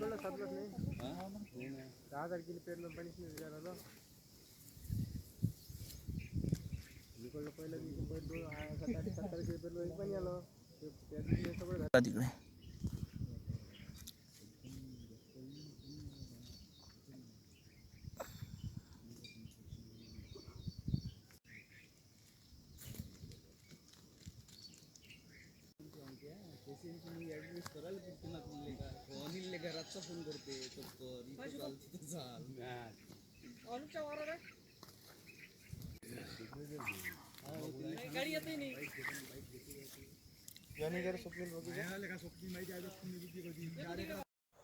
Petrol సబ్లెట్ దాదాపు పేర్లు పనిసిన విధానంలో ఇంకోళ్ళు పైన తీసుకుపోయి సత్తరికి పేర్లు ఈ పని చేయాలో పేర్లు చేసి నువ్వు ఎడ్రెస్ కొరాలి పెట్టుకున్నాకు మళ్ళీ ఫోన్ घराचा फोन करते चक्कर इथं चाल तिथं चाल याने जर स्वप्नील बघितलं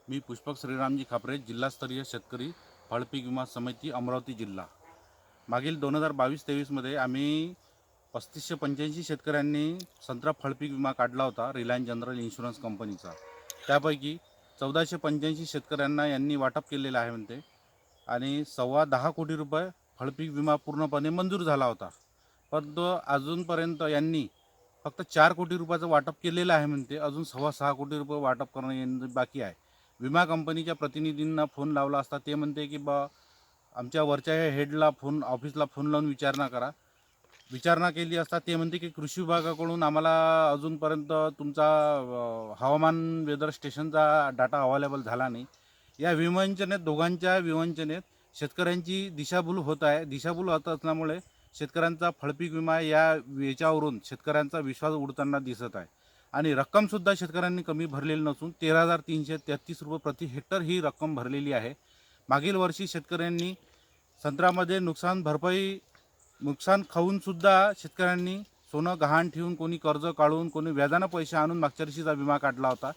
मी पुष्पक श्रीरामजी खापरे जिल्हास्तरीय शेतकरी फळपीक विमा समिती अमरावती जिल्हा. मागील दोन हजार बावीस तेवीसमध्ये आम्ही पस्तीसशे पंच्याऐंशी शेतकऱ्यांनी संत्रा फळपीक विमा काढला होता रिलायन्स जनरल इन्शुरन्स कंपनीचा. त्यापैकी चौदाशे पंच्याऐंशी शेतकऱ्यांना यांनी वाटप केलेलं आहे म्हणते. आणि सव्वा दहा कोटी रुपये फळपीक विमा पूर्णपणे मंजूर झाला होता. परंतु अजूनपर्यंत यांनी फक्त चार कोटी रुपयाचं वाटप केलेलं आहे म्हणते. अजून सव्वा सहा कोटी रुपये वाटप करणं बाकी आहे. विमा कंपनीच्या प्रतिनिधींना फोन लावला असता ते म्हणते की बा आमच्या वरच्या हेडला फोन ऑफिसला फोन लावून विचारणा करा. विचारणा केली असता ते म्हणते की कृषी विभागाकडून आम्हाला अजूनपर्यंत तुमचा हवामान वेदर स्टेशनचा डाटा अवेलेबल झाला नाही. या विवंचनेत दोघांच्या विवंचनेत शेतकऱ्यांची दिशाभूल होत आहे. दिशाभूल होत असल्यामुळे शेतकऱ्यांचा फळपीक विमा या याच्यावरून शेतकऱ्यांचा विश्वास उडताना दिसत आहे. आणि रक्कमसुद्धा शेतकऱ्यांनी कमी भरलेली नसून तेरा हजार तीनशे तेहतीस रुपये प्रति हेक्टर ही रक्कम भरलेली आहे. मागील वर्षी शेतकऱ्यांनी संत्र्यामध्ये नुकसान भरपाई नुकसान खाऊनसुद्धा शेतकऱ्यांनी सोनं गहाण ठेवून कोणी कर्ज काढून कोणी व्याजानं पैसे आणून मागच्या वर्षीचा विमा काढला होता.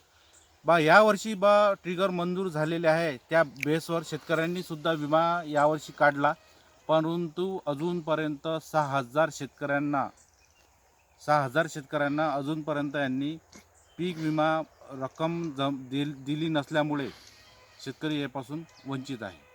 बा यावर्षी बा ट्रिगर मंजूर झालेले आहे. त्या बेसवर शेतकऱ्यांनी सुद्धा विमा यावर्षी काढला. परंतु अजूनपर्यंत सहा हजार शेतकऱ्यांना सहा हजार शेतकऱ्यांना अजूनपर्यंत यांनी पीक विमा रक्कम जम दिल दिली नसल्यामुळे शेतकरी यापासून वंचित आहे.